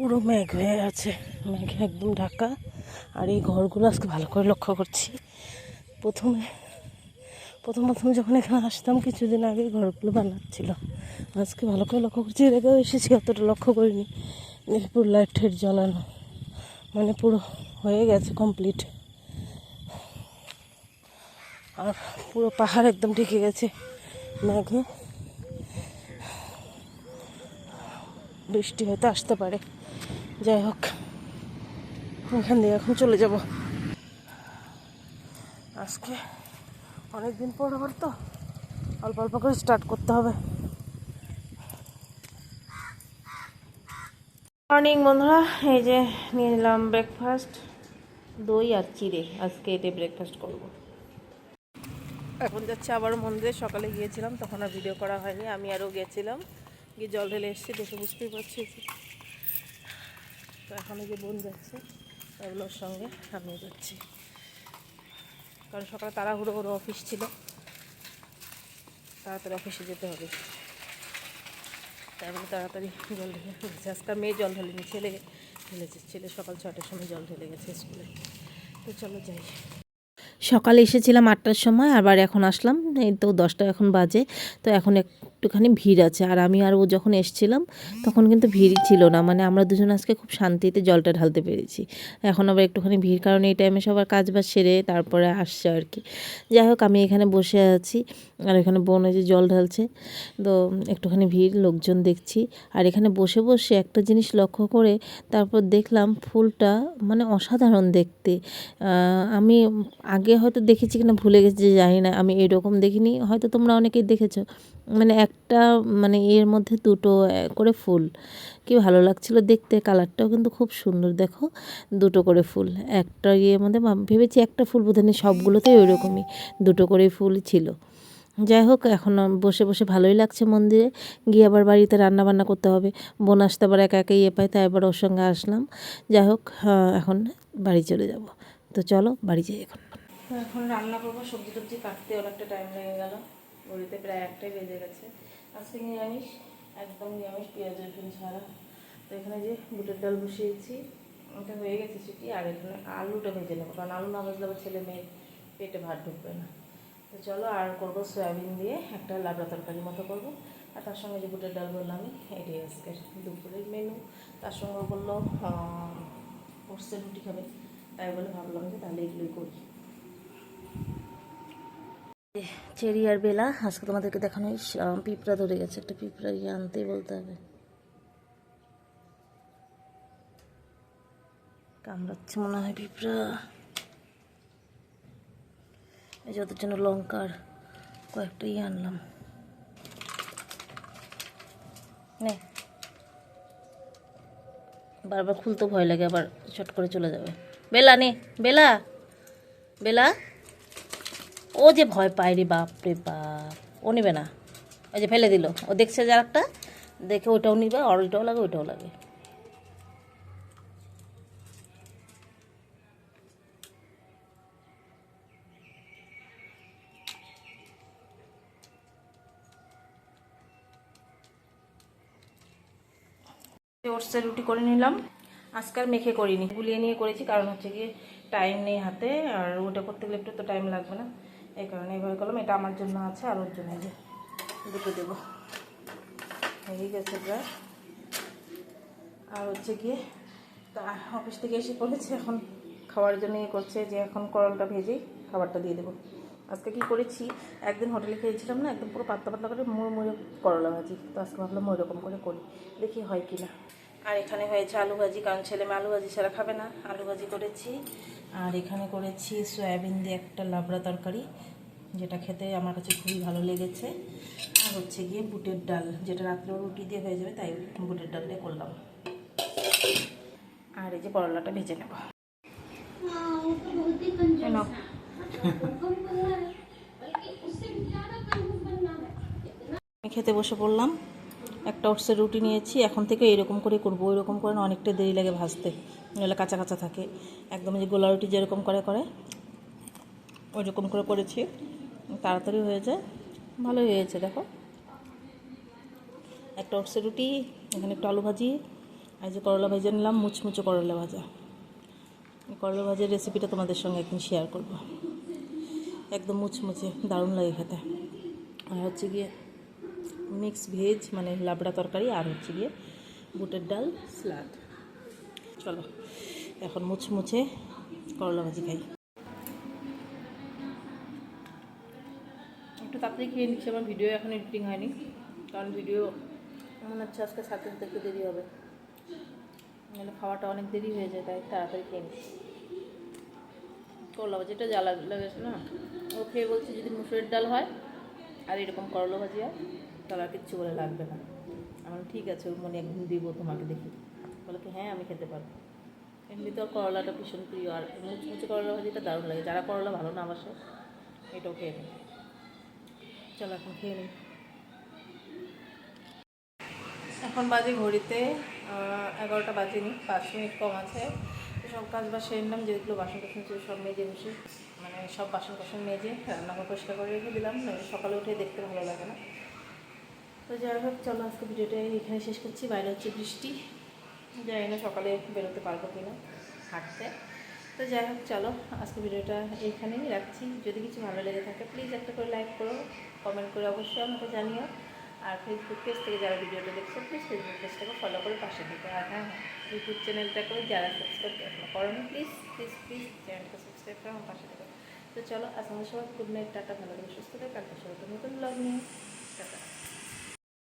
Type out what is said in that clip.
পুরো মেঘ হয়ে আছে। মেঘে একদম ঢাকা। আর এই ঘরগুলো আজকে ভালো করে লক্ষ্য করছি। প্রথমে, প্রথম প্রথম যখন এখানে আসতাম কিছুদিন আগে ঘরগুলো বানাচ্ছিল। আজকে ভালো করে লক্ষ্য করছি, এর আগেও এসেছি, অতটা লক্ষ্য করিনি। পুরো লাইট ঠেট জ্বালানো মানে পুরো হয়ে গেছে কমপ্লিট আর পুরো পাহাড় একদম ঢেকে গেছে মেঘে। বৃষ্টি হয়তো আসতে পারে। যাই হোক, এখান দিয়ে এখন চলে যাব। আজকে অনেক দিন পর আবার তো অল্প অল্প করে স্টার্ট করতে হবে। মর্নিং বন্ধুরা, এই যে নিয়ে নিলাম ব্রেকফাস্ট দই আর চিড়ে। আজকে এটাই ব্রেকফাস্ট করব। এখন যাচ্ছে আবার মন্দিরে, সকালে গিয়েছিলাম, তখন আর ভিডিও করা হয়নি, আমি আরও গিয়েছিলাম গিয়ে জল ঢেলে এসেছি, দেখে বুঝতেই পারছি তো এখন যে বোন যাচ্ছে এগুলোর সঙ্গে আমিও যাচ্ছি। কারণ সকালে তাড়াহুড়ো ওর অফিস ছিল, তাড়াতাড়ি অফিসে যেতে হবে। বলে তাড়াতাড়ি জল ঢেলে ফেলেছে। আজকাল মেয়ে জল ঢেলেনি, ছেলে ঢেলেছে। ছেলে সকাল ছটার সময় জল ঢেলে গেছে স্কুলে। তো চলো যাই। সকালে এসেছিলাম আটটার সময়, আবার এখন আসলাম, এই তো দশটা এখন বাজে। তো এখন একটুখানি ভিড় আছে। আর আমি আর ও যখন এসছিলাম, তখন কিন্তু ভিড় ছিল না। মানে আমরা দুজন আজকে খুব শান্তিতে জলটা ঢালতে পেরেছি। এখন আবার একটুখানি ভিড়, কারণ এই টাইমে সবার কাজ বাজ সেরে তারপরে আসছে আর কি। যাই হোক, আমি এখানে বসে আছি। আর এখানে বোন যে জল ঢালছে। তো একটুখানি ভিড়, লোকজন দেখছি। আর এখানে বসে বসে একটা জিনিস লক্ষ্য করে তারপর দেখলাম ফুলটা মানে অসাধারণ দেখতে। আমি আগে হয়তো দেখেছি কিনা ভুলে গেছি যে জানি না। আমি এরকম দেখিনি। হয়তো তোমরা অনেকেই দেখেছ। মানে একটা মানে এর মধ্যে দুটো করে ফুল। কি ভালো লাগছিল দেখতে, কালারটাও কিন্তু খুব সুন্দর, দেখো। দুটো করে ফুল, একটা ইয়ের মধ্যে ভেবেছি একটা ফুল বোধ হয় সবগুলোতেই ওই রকমই দুটো করে ফুল ছিল। যাই হোক, এখন বসে বসে ভালোই লাগছে মন্দিরে। গিয়ে আবার বাড়িতে রান্না বান্না করতে হবে। বোন আসতে আবার একা একা ইয়ে পায়, তাই আবার ওর সঙ্গে আসলাম। যাই হোক এখন বাড়ি চলে যাব। তো চলো, বাড়ি যাই এখন। এখন রান্না করব, সবজি টবজি কাটতে অনেকটা টাইম লেগে গেল। ঘড়িতে প্রায় একটাই বেজে গেছে। আজকে নিরামিষ, একদম নিরামিষ পেঁয়াজ রসুন ছাড়া। তো এখানে যে বুটের ডাল বসিয়েছি, ওটা হয়ে গেছে সেটি আর এখানে আলুটা ভেজে নেব। কারণ আলু না ভাজলে আবার ছেলে মেয়ে পেটে ভাত ঢুকবে না। তো চলো, আর করব সয়াবিন দিয়ে একটা লাবড়া তরকারি মতো করব। আর তার সঙ্গে যে বুটের ডাল বললাম আমি আজকের দুপুরের মেনু তার সঙ্গে বলল ওটসের রুটি খাবে। তাই বলে ভাবলাম যে তাহলে এগুলোই করি। চেরি আর বেলা, আজকে তোমাদেরকে দেখানো পিঁপড়া ধরে গেছে, একটা পিঁপড়া ইয়ে আনতেই বলতে হবে। কামড়াচ্ছে মনে হয় পিঁপড়া। এই যে ওদের জন্য লঙ্কার কয়েকটা ইয়ে আনলাম। নে। বারবার খুলতে ভয় লাগে, আবার চট করে চলে যাবে। বেলা নে, বেলা। বেলা। ও যে ভয় পায় রে বাপ রে বাপ। ও নেবে না। ওই যে ফেলে দিল। ও দেখছে যার একটা দেখে ওইটাও নিবে, আর ওইটাও লাগে ওইটাও লাগে। ওটসের রুটি করে নিলাম। আজকাল মেখে করিনি। গুলিয়ে নিয়ে করেছি, কারণ হচ্ছে কি টাইম নেই হাতে, আর ওটা করতে গেলে একটু তো টাইম লাগবে না। এই কারণে এইভাবে করলাম। এটা আমার জন্য আছে, আর ওর জন্য যে দুটো দেবো। হয়ে গেছে প্রায়। আর হচ্ছে গিয়ে, তা অফিস থেকে এসে করেছে, এখন খাওয়ার জন্য ইয়ে করছে, যে এখন করলটা ভেজেই খাবারটা দিয়ে দেবো। আজকে কি করেছি, একদিন হোটেলে খেয়েছিলাম না, একদম পুরো পাতলা পাতলা করে মুড়ে মুড়ে করলা ভাজি। তো আজকে ভাবলাম ওই রকম করে করি, দেখি হয় কি না আর এখানে হয়েছে আলু ভাজি। কারণ ছেলে মেয়ে আলু ভাজি ছাড়া খাবে না। আলু ভাজি করেছি। আর এখানে করেছি সয়াবিন দিয়ে একটা লাবড়া তরকারি যেটা খেতে আমার কাছে খুবই ভালো লেগেছে। আর হচ্ছে গিয়ে বুটের ডাল যেটা রাত্রে রুটি দিয়ে হয়ে যাবে তাই বুটের ডাল দিয়ে করলাম। আর এই যে করলাটা ভেজে নেব। আমি খেতে বসে পড়লাম। একটা ওটসের রুটি নিয়েছি, এখন থেকে এরকম করে করব এরকম করে না, অনেকটা দেরি লাগে ভাজতে। নাহলে কাঁচা কাঁচা থাকে। একদম যে গোলা রুটি যেরকম করে করে ওই রকম করে করেছি। তাড়াতাড়ি হয়ে যায়। ভালোই হয়েছে, দেখো। একটা ওটসের রুটি, এখানে একটু আলু ভাজি, আর যে করলা ভেজে নিলাম, মুচমুচে করলা ভাজা। করলা ভাজার রেসিপিটা তোমাদের সঙ্গে একদিন শেয়ার করব। একদম মুচমুচে, দারুণ লাগে খেতে। আর হচ্ছে গিয়ে মিক্স ভেজ মানে লাবড়া তরকারি আর হচ্ছে গিয়ে বুটের ডাল, স্যালাড। চলো, এখন মুচমুচে করলা ভাজি খাই। একটু তাড়াতাড়ি খেয়ে নিচ্ছি, আমার ভিডিও এখন এডিটিং হয়নি। কারণ ভিডিও মনে হচ্ছে আজকে সাথে সাথে একটু দেরি হবে। নাহলে খাওয়াটা অনেক দেরি হয়ে যায়, তাই তাড়াতাড়ি খেয়ে নিচ্ছি। করলা ভাজিটা জ্বালা লেগেছে না? ও খেয়ে বলছে যদি মুসুরের ডাল হয়, আর এরকম করলা ভাজি হয়। তাহলে আর কিচ্ছু বলে লাগবে না। আমার ঠিক আছে, ওর মনে একদিন দিব তোমাকে দেখি। বলে কি হ্যাঁ আমি খেতে পারব। এমনিতে ওর করলাটা ভীষণ প্রিয়, আর মুচমুচে করলা ভাজিটা দারুণ লাগে। যারা করলা ভালো না বাসে এটাও খেয়ে নিই চলো, এখন খেয়ে নিই। এখন বাজে ঘড়িতে এগারোটা বাজেনি, পাঁচ মিনিট কম আছে। তো সব কাজ বাস সেরে নিলাম, যেগুলো বাসন টাসন ছিল সব মেজে বসে মানে সব বাসন টাসন মেজে রান্নাঘর পরিষ্কার করে রেখে দিলাম সকালে উঠে দেখতে ভালো লাগে না। তো যাই হোক, চলো আজকে ভিডিওটা এখানে শেষ করছি। বাইরে হচ্ছে বৃষ্টি। যাই না সকালে বেরোতে পারব কিনা হাঁটতে। তো যাই হোক, চলো আজকে ভিডিওটা এইখানেই রাখছি। যদি কিছু ভালো লেগে থাকে প্লিজ একটা করে লাইক করো কমেন্ট করে অবশ্যই আমাকে জানিও। আর ফেসবুক পেজ থেকে যারা ভিডিওটা দেখছ প্লিজ ফেসবুক পেজটাকে ফলো করে পাশে থেকে। আর হ্যাঁ ইউটিউব চ্যানেলটাকেও যারা সাবস্ক্রাইব এখনও করোনি প্লিজ প্লিজ প্লিজ চ্যানেলটা সাবস্ক্রাইব করে আমার পাশে থেকে। তো চলো, আজ আমাদের সবাই গুড নাইট টাটা, ভালো করে সুস্থ থাকে। কালকে সবাই নতুন ব্লগ নিয়ে। টাটা।